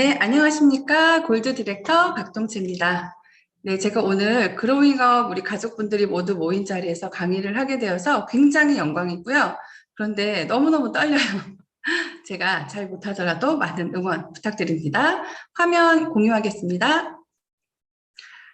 네, 안녕하십니까. 골드 디렉터 박동채입니다. 네, 제가 오늘 그로잉업 우리 가족분들이 모두 모인 자리에서 강의를 하게 되어서 굉장히 영광이고요. 그런데 너무너무 떨려요. 제가 잘 못하더라도 많은 응원 부탁드립니다. 화면 공유하겠습니다.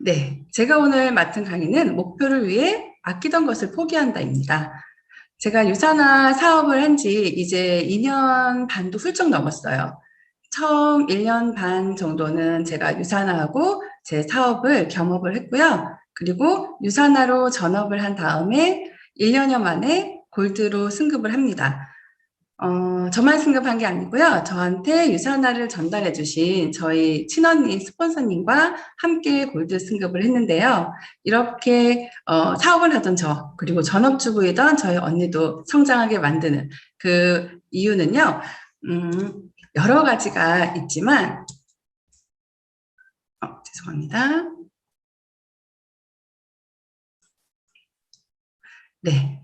네, 제가 오늘 맡은 강의는 목표를 위해 아끼던 것을 포기한다입니다. 제가 유산화 사업을 한 지 이제 2년 반도 훌쩍 넘었어요. 처음 1년 반 정도는 제가 유산화하고 제 사업을 겸업을 했고요. 그리고 유산화로 전업을 한 다음에 1년여 만에 골드로 승급을 합니다. 어, 저만 승급한 게 아니고요. 저한테 유산화를 전달해 주신 저희 친언니 스폰서님과 함께 골드 승급을 했는데요. 이렇게 어, 사업을 하던 저 그리고 전업주부이던 저희 언니도 성장하게 만드는 그 이유는요. 음, 여러 가지가 있지만 어, 죄송합니다. 네.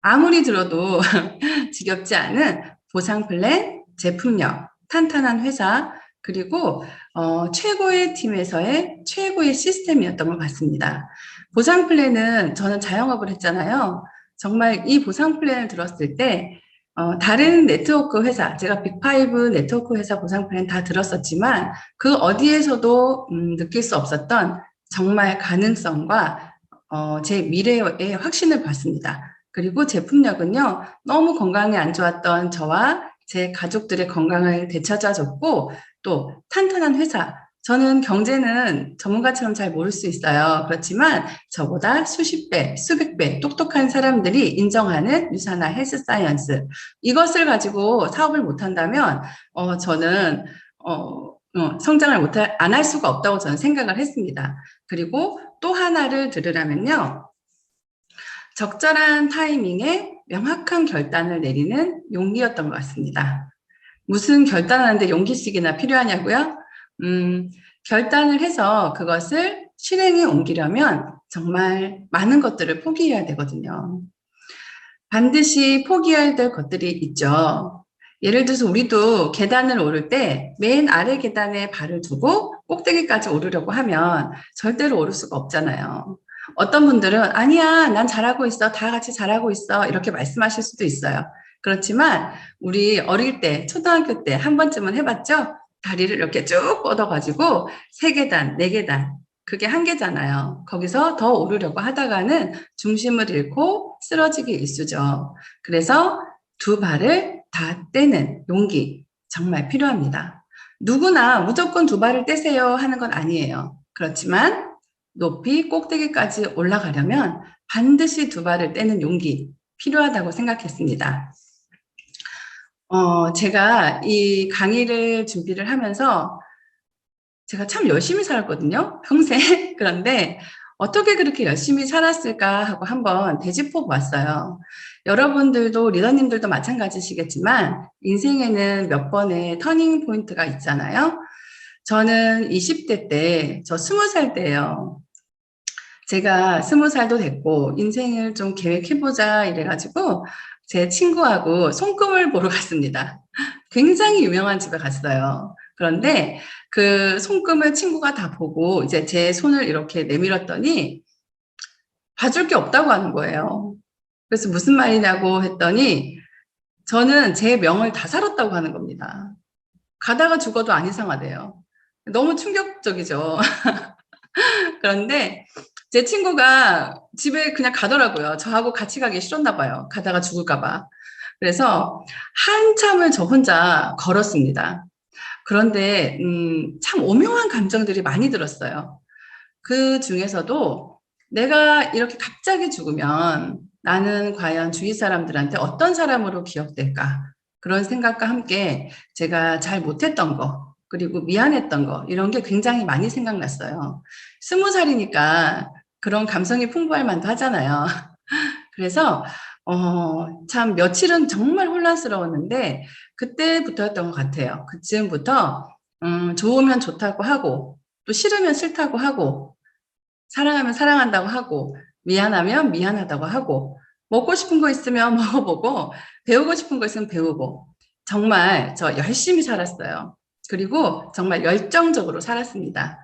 아무리 들어도 지겹지 않은 보상 플랜, 제품력, 탄탄한 회사, 그리고 어, 최고의 팀에서의 최고의 시스템이었던 것 같습니다. 보상 플랜은 저는 자영업을 했잖아요. 정말 이 보상 플랜을 들었을 때 어, 다른 네트워크 회사, 제가 빅파이브 네트워크 회사 보상 플랜 다 들었었지만 그 어디에서도 음, 느낄 수 없었던 정말 가능성과 어, 제 미래의 확신을 봤습니다. 그리고 제품력은요, 너무 건강이 안 좋았던 저와 제 가족들의 건강을 되찾아줬고, 또 탄탄한 회사. 저는 경제는 전문가처럼 잘 모를 수 있어요. 그렇지만 저보다 수십 배, 수백 배 똑똑한 사람들이 인정하는 유산화 헬스 사이언스. 이것을 가지고 사업을 못한다면, 어, 저는, 어, 어, 성장을 못, 안 할 수가 없다고 저는 생각을 했습니다. 그리고 또 하나를 들으라면요. 적절한 타이밍에 명확한 결단을 내리는 용기였던 것 같습니다. 무슨 결단하는데 용기씩이나 필요하냐고요? 음, 결단을 해서 그것을 실행에 옮기려면 정말 많은 것들을 포기해야 되거든요. 반드시 포기해야 될 것들이 있죠. 예를 들어서 우리도 계단을 오를 때 맨 아래 계단에 발을 두고 꼭대기까지 오르려고 하면 절대로 오를 수가 없잖아요. 어떤 분들은 아니야, 난 잘하고 있어. 다 같이 잘하고 있어. 이렇게 말씀하실 수도 있어요. 그렇지만 우리 어릴 때, 초등학교 때 한 번쯤은 해봤죠? 다리를 이렇게 쭉 뻗어가지고 세 계단, 네 계단. 그게 한계잖아요. 거기서 더 오르려고 하다가는 중심을 잃고 쓰러지기 일쑤죠. 그래서 두 발을 다 떼는 용기 정말 필요합니다. 누구나 무조건 두 발을 떼세요 하는 건 아니에요. 그렇지만 높이 꼭대기까지 올라가려면 반드시 두 발을 떼는 용기 필요하다고 생각했습니다. 어, 제가 이 강의를 준비를 하면서 제가 참 열심히 살았거든요. 평생. 그런데 어떻게 그렇게 열심히 살았을까 하고 한번 되짚어 보았어요. 여러분들도 리더님들도 마찬가지시겠지만 인생에는 몇 번의 터닝 포인트가 있잖아요. 저는 20대 때, 저 20살 때예요. 제가 20살도 됐고 인생을 좀 계획해보자 이래가지고 제 친구하고 손금을 보러 갔습니다. 굉장히 유명한 집에 갔어요. 그런데 그 손금을 친구가 다 보고 이제 제 손을 이렇게 내밀었더니 봐줄 게 없다고 하는 거예요. 그래서 무슨 말이냐고 했더니 저는 제 명을 다 살았다고 하는 겁니다. 가다가 죽어도 안 이상하대요. 너무 충격적이죠. 그런데 제 친구가 집에 그냥 가더라고요. 저하고 같이 가기 싫었나 봐요. 가다가 죽을까 봐. 그래서 한참을 저 혼자 걸었습니다. 그런데 음, 참 오묘한 감정들이 많이 들었어요. 그 중에서도 내가 이렇게 갑자기 죽으면 나는 과연 주위 사람들한테 어떤 사람으로 기억될까? 그런 생각과 함께 제가 잘 못했던 거, 그리고 미안했던 거 이런 게 굉장히 많이 생각났어요. 스무 살이니까 그런 감성이 풍부할 만도 하잖아요. 그래서 어, 참 며칠은 정말 혼란스러웠는데 그때부터였던 것 같아요. 그쯤부터 음, 좋으면 좋다고 하고 또 싫으면 싫다고 하고 사랑하면 사랑한다고 하고 미안하면 미안하다고 하고 먹고 싶은 거 있으면 먹어보고 배우고 싶은 거 있으면 배우고 정말 저 열심히 살았어요. 그리고 정말 열정적으로 살았습니다.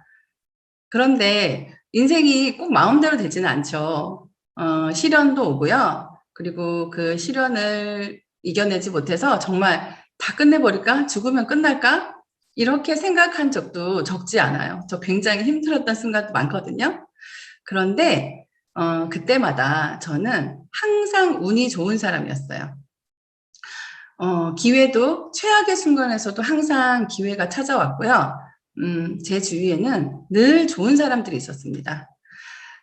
그런데 인생이 꼭 마음대로 되지는 않죠. 어, 시련도 오고요. 그리고 그 시련을 이겨내지 못해서 정말 다 끝내버릴까? 죽으면 끝날까? 이렇게 생각한 적도 적지 않아요. 저 굉장히 힘들었던 순간도 많거든요. 그런데 어, 그때마다 저는 항상 운이 좋은 사람이었어요. 어, 기회도 최악의 순간에서도 항상 기회가 찾아왔고요. 음, 제 주위에는 늘 좋은 사람들이 있었습니다.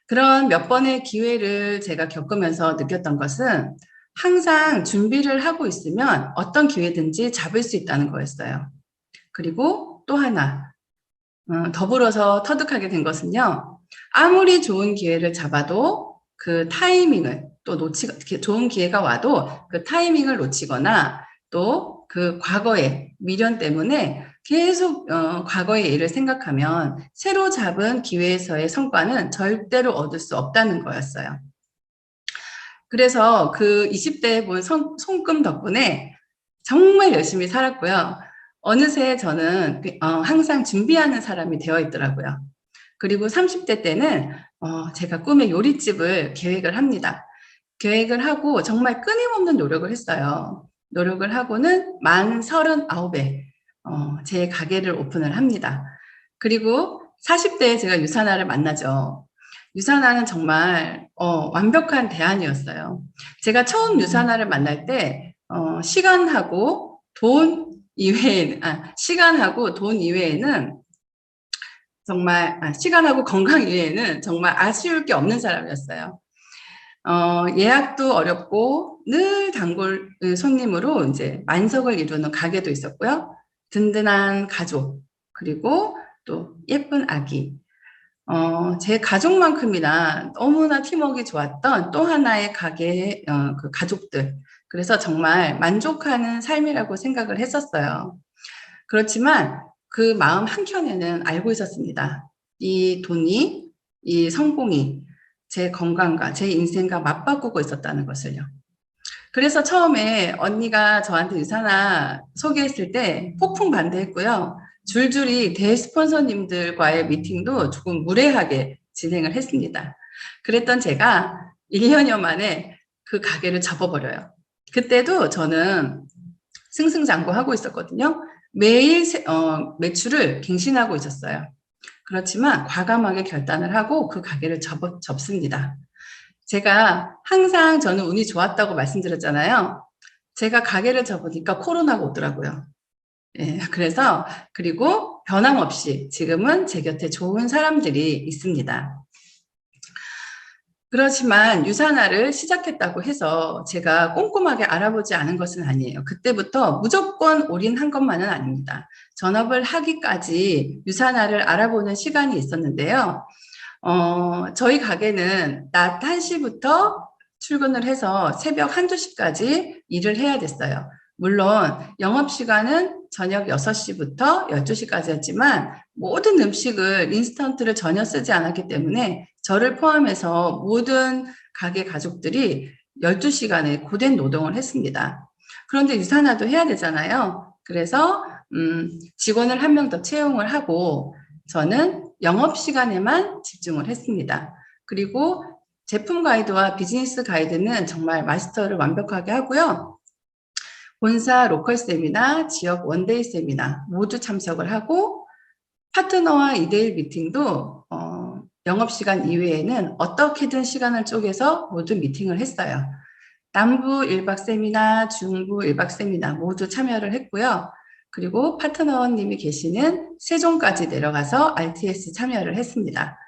그런 몇 번의 기회를 제가 겪으면서 느꼈던 것은 항상 준비를 하고 있으면 어떤 기회든지 잡을 수 있다는 거였어요. 그리고 또 하나, 어, 더불어서 터득하게 된 것은요. 아무리 좋은 기회를 잡아도 그 타이밍을 또 놓치, 좋은 기회가 와도 그 타이밍을 놓치거나 또 그 과거의 미련 때문에 계속 어, 과거의 일을 생각하면 새로 잡은 기회에서의 성과는 절대로 얻을 수 없다는 거였어요. 그래서 그 20대에 본 손, 손금 덕분에 정말 열심히 살았고요. 어느새 저는 그, 어, 항상 준비하는 사람이 되어 있더라고요. 그리고 30대 때는 어, 제가 꿈의 요리집을 계획을 합니다. 계획을 하고 정말 끊임없는 노력을 했어요. 노력을 하고는 만 39에 어, 제 가게를 오픈을 합니다. 그리고 40대에 제가 유사나를 만나죠. 유사나는 정말 어, 완벽한 대안이었어요. 제가 처음 유사나를 만날 때 어, 시간하고 돈 이외에는 아, 시간하고 돈 이외에는 정말 아, 시간하고 건강 이외에는 정말 아쉬울 게 없는 사람이었어요. 어, 예약도 어렵고 늘 단골 손님으로 이제 만석을 이루는 가게도 있었고요. 든든한 가족 그리고 또 예쁜 아기 어, 제 가족만큼이나 너무나 팀워크가 좋았던 또 하나의 가게 어, 그 가족들 그래서 정말 만족하는 삶이라고 생각을 했었어요. 그렇지만 그 마음 한켠에는 알고 있었습니다. 이 돈이, 이 성공이 제 건강과 제 인생과 맞바꾸고 있었다는 것을요. 그래서 처음에 언니가 저한테 유산아 소개했을 때 폭풍 반대했고요. 줄줄이 대스폰서님들과의 미팅도 조금 무례하게 진행을 했습니다. 그랬던 제가 1년여 만에 그 가게를 접어버려요. 그때도 저는 승승장구하고 있었거든요. 매일 어, 매출을 갱신하고 있었어요. 그렇지만 과감하게 결단을 하고 그 가게를 접, 접습니다. 제가 항상 저는 운이 좋았다고 말씀드렸잖아요. 제가 가게를 접으니까 코로나가 오더라고요. 예, 그래서 그리고 변함없이 지금은 제 곁에 좋은 사람들이 있습니다. 그렇지만 유산화를 시작했다고 해서 제가 꼼꼼하게 알아보지 않은 것은 아니에요. 그때부터 무조건 올인한 것만은 아닙니다. 전업을 하기까지 유산화를 알아보는 시간이 있었는데요. 어, 저희 가게는 낮 1시부터 출근을 해서 새벽 1, 2시까지 일을 해야 됐어요. 물론 영업시간은 저녁 6시부터 12시까지였지만 모든 음식을 인스턴트를 전혀 쓰지 않았기 때문에 저를 포함해서 모든 가게 가족들이 12시간의 고된 노동을 했습니다. 그런데 유산화도 해야 되잖아요. 그래서 음, 직원을 한 명 더 채용을 하고 저는 영업 시간에만 집중을 했습니다. 그리고 제품 가이드와 비즈니스 가이드는 정말 마스터를 완벽하게 하고요. 본사 로컬 세미나, 지역 원데이 세미나 모두 참석을 하고 파트너와 2대1 미팅도 어, 영업시간 이외에는 어떻게든 시간을 쪼개서 모두 미팅을 했어요. 남부 1박 세미나, 중부 1박 세미나 모두 참여를 했고요. 그리고 파트너님이 계시는 세종까지 내려가서 RTS 참여를 했습니다.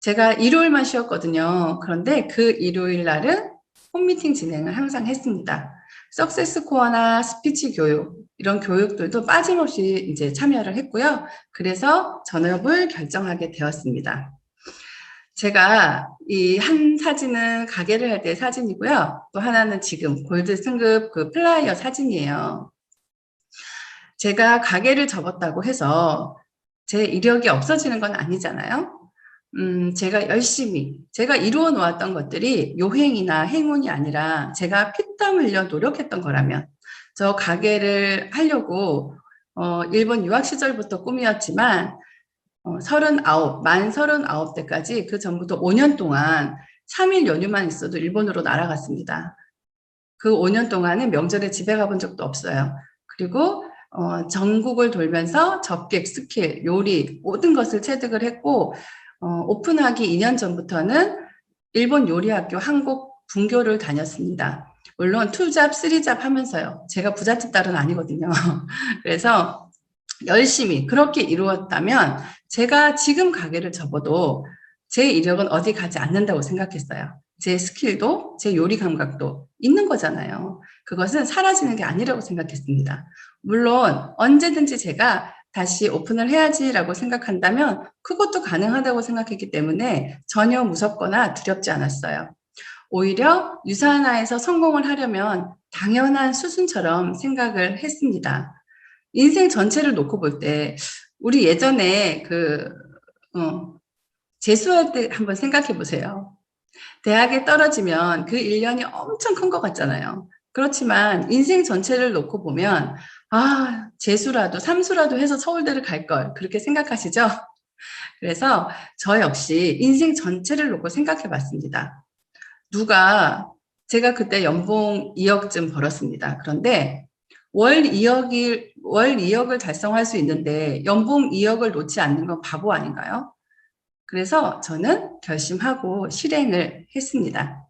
제가 일요일만 쉬었거든요. 그런데 그 일요일 날은 홈미팅 진행을 항상 했습니다. 석세스 코어나 스피치 교육 이런 교육들도 빠짐없이 이제 참여를 했고요. 그래서 전업을 결정하게 되었습니다. 제가 이 한 사진은 가게를 할 때 사진이고요. 또 하나는 지금 골드 승급 그 플라이어 사진이에요. 제가 가게를 접었다고 해서 제 이력이 없어지는 건 아니잖아요. 음, 제가 열심히, 제가 이루어 놓았던 것들이 요행이나 행운이 아니라 제가 피땀 흘려 노력했던 거라면 저 가게를 하려고 어, 일본 유학 시절부터 꿈이었지만 어, 39, 만 39대까지 그 전부터 5년 동안 3일 연휴만 있어도 일본으로 날아갔습니다. 그 5년 동안은 명절에 집에 가본 적도 없어요. 그리고 어, 전국을 돌면서 접객, 스킬, 요리 모든 것을 체득을 했고 어, 오픈하기 2년 전부터는 일본 요리학교 한국 분교를 다녔습니다. 물론 투잡, 쓰리잡 하면서요. 제가 부잣집 딸은 아니거든요. 그래서 열심히 그렇게 이루었다면 제가 지금 가게를 접어도 제 이력은 어디 가지 않는다고 생각했어요. 제 스킬도 제 요리 감각도 있는 거잖아요. 그것은 사라지는 게 아니라고 생각했습니다. 물론 언제든지 제가 다시 오픈을 해야지라고 생각한다면 그것도 가능하다고 생각했기 때문에 전혀 무섭거나 두렵지 않았어요. 오히려 유산화에서 성공을 하려면 당연한 수순처럼 생각을 했습니다. 인생 전체를 놓고 볼 때 우리 예전에 그 어, 재수할 때 한번 생각해 보세요. 대학에 떨어지면 그 1년이 엄청 큰 것 같잖아요. 그렇지만 인생 전체를 놓고 보면 아 재수라도 삼수라도 해서 서울대를 갈 걸 그렇게 생각하시죠? 그래서 저 역시 인생 전체를 놓고 생각해 봤습니다. 누가 제가 그때 연봉 2억쯤 벌었습니다. 그런데 월 2억이 월 2억을 달성할 수 있는데 연봉 2억을 놓지 않는 건 바보 아닌가요? 그래서 저는 결심하고 실행을 했습니다.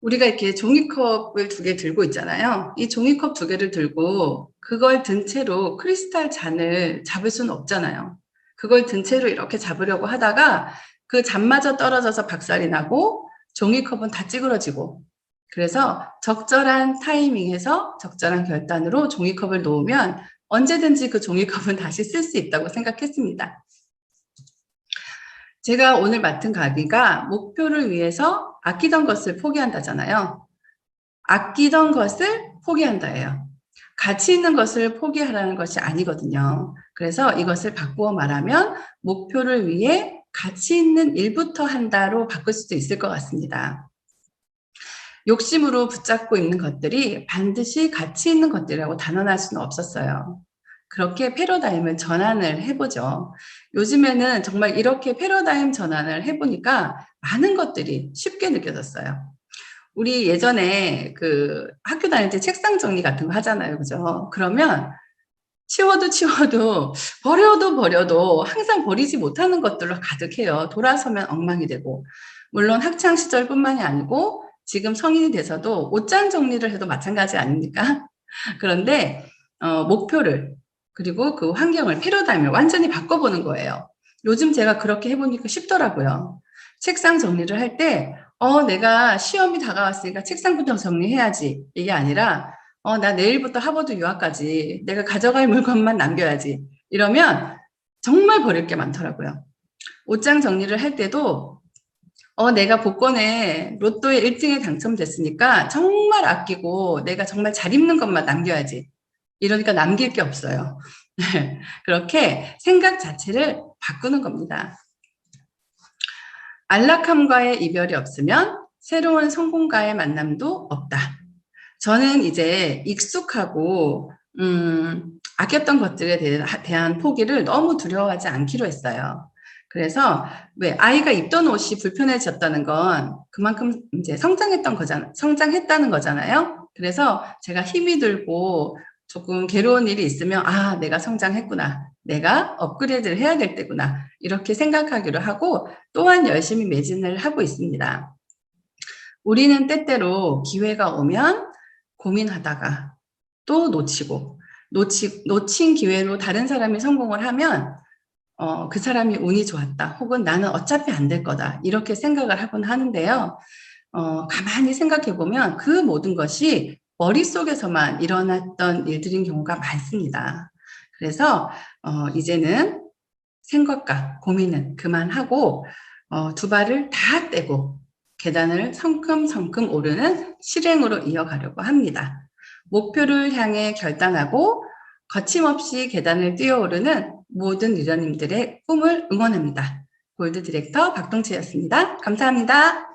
우리가 이렇게 종이컵을 두 개 들고 있잖아요. 이 종이컵 두 개를 들고 그걸 든 채로 크리스탈 잔을 잡을 수는 없잖아요. 그걸 든 채로 이렇게 잡으려고 하다가 그 잔마저 떨어져서 박살이 나고 종이컵은 다 찌그러지고 그래서 적절한 타이밍에서 적절한 결단으로 종이컵을 놓으면 언제든지 그 종이컵은 다시 쓸 수 있다고 생각했습니다. 제가 오늘 맡은 가기가 목표를 위해서 아끼던 것을 포기한다잖아요. 아끼던 것을 포기한다예요. 가치 있는 것을 포기하라는 것이 아니거든요. 그래서 이것을 바꾸어 말하면 목표를 위해 가치 있는 일부터 한다로 바꿀 수도 있을 것 같습니다. 욕심으로 붙잡고 있는 것들이 반드시 가치 있는 것들이라고 단언할 수는 없었어요. 그렇게 패러다임을 전환을 해보죠. 요즘에는 정말 이렇게 패러다임 전환을 해보니까 많은 것들이 쉽게 느껴졌어요. 우리 예전에 그 학교 다닐 때 책상 정리 같은 거 하잖아요. 그죠? 그러면 치워도 치워도 버려도 버려도 항상 버리지 못하는 것들로 가득해요. 돌아서면 엉망이 되고. 물론 학창 시절뿐만이 아니고 지금 성인이 돼서도 옷장 정리를 해도 마찬가지 아닙니까? 그런데 어, 목표를 그리고 그 환경을 패러다임을 완전히 바꿔보는 거예요. 요즘 제가 그렇게 해보니까 쉽더라고요. 책상 정리를 할 때, 어, 내가 시험이 다가왔으니까 책상부터 정리해야지. 이게 아니라, 어, 나 내일부터 하버드 유학까지 내가 가져갈 물건만 남겨야지. 이러면 정말 버릴 게 많더라고요. 옷장 정리를 할 때도, 어, 내가 복권에 로또에 1등에 당첨됐으니까 정말 아끼고 내가 정말 잘 입는 것만 남겨야지. 이러니까 남길 게 없어요. 그렇게 생각 자체를 바꾸는 겁니다. 안락함과의 이별이 없으면 새로운 성공과의 만남도 없다. 저는 이제 익숙하고 음, 아꼈던 것들에 대한 포기를 너무 두려워하지 않기로 했어요. 그래서 왜 아이가 입던 옷이 불편해졌다는 건 그만큼 이제 성장했던 거잖아, 성장했다는 거잖아요. 그래서 제가 힘이 들고 조금 괴로운 일이 있으면 아 내가 성장했구나 내가 업그레이드를 해야 될 때구나 이렇게 생각하기로 하고 또한 열심히 매진을 하고 있습니다. 우리는 때때로 기회가 오면 고민하다가 또 놓치고 놓치, 놓친 기회로 다른 사람이 성공을 하면 어, 그 사람이 운이 좋았다 혹은 나는 어차피 안 될 거다 이렇게 생각을 하곤 하는데요. 어, 가만히 생각해 보면 그 모든 것이 머릿속에서만 일어났던 일들인 경우가 많습니다. 그래서 어, 이제는 생각과 고민은 그만하고 어, 두 발을 다 떼고 계단을 성큼성큼 오르는 실행으로 이어가려고 합니다. 목표를 향해 결단하고 거침없이 계단을 뛰어오르는 모든 유저님들의 꿈을 응원합니다. 골드 디렉터 박동채였습니다. 감사합니다.